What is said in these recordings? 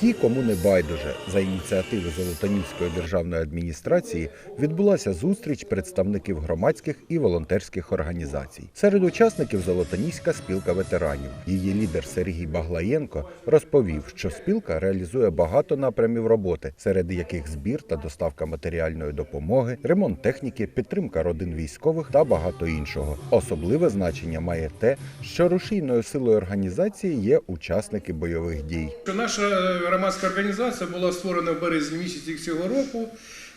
Ті, кому не байдуже, за ініціативи Золотонівської державної адміністрації відбулася зустріч представників громадських і волонтерських організацій. Серед учасників Золотонівська спілка ветеранів. Її лідер Сергій Баглаєнко розповів, що спілка реалізує багато напрямів роботи, серед яких збір та доставка матеріальної допомоги, ремонт техніки, підтримка родин військових та багато іншого. Особливе значення має те, що рушійною силою організації є учасники бойових дій. Наша громадська організація була створена в березні місяці цього року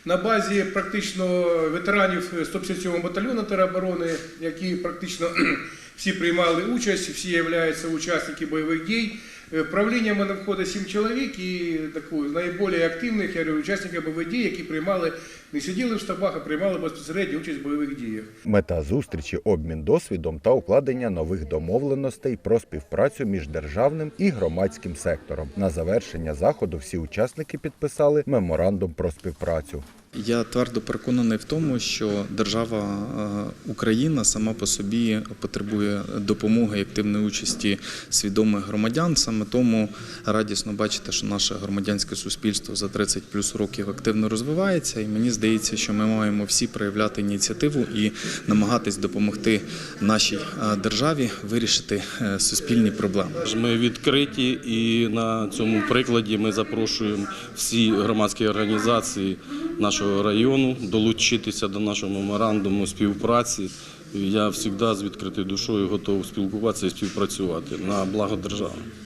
на базі практично ветеранів 157 батальйону тероборони, які практично всі приймали участь, всі являються учасники бойових дій. В правління в мене входить 7 чоловік і таку найбільш активних я говорю, учасників бойових дій, які приймали, не сиділи в штабах, а приймали безпосередньо участь в бойових діях. Мета зустрічі обмін досвідом та укладення нових домовленостей про співпрацю між державним і громадським сектором. На завершення заходу всі учасники підписали меморандум про співпрацю. Я твердо переконаний в тому, що держава е, Україна сама по собі потребує допомоги і активної участі свідомих громадян. Саме тому радісно бачити, що наше громадянське суспільство за 30 плюс років активно розвивається, і мені здається, що ми маємо всі проявляти ініціативу і намагатись допомогти нашій е, державі вирішити е, суспільні проблеми. Ми відкриті і на цьому прикладі ми запрошуємо всі громадські організації нашого району долучитися до нашого меморандуму співпраці. Я завжди з відкритою душою готовий спілкуватися і співпрацювати на благо держави.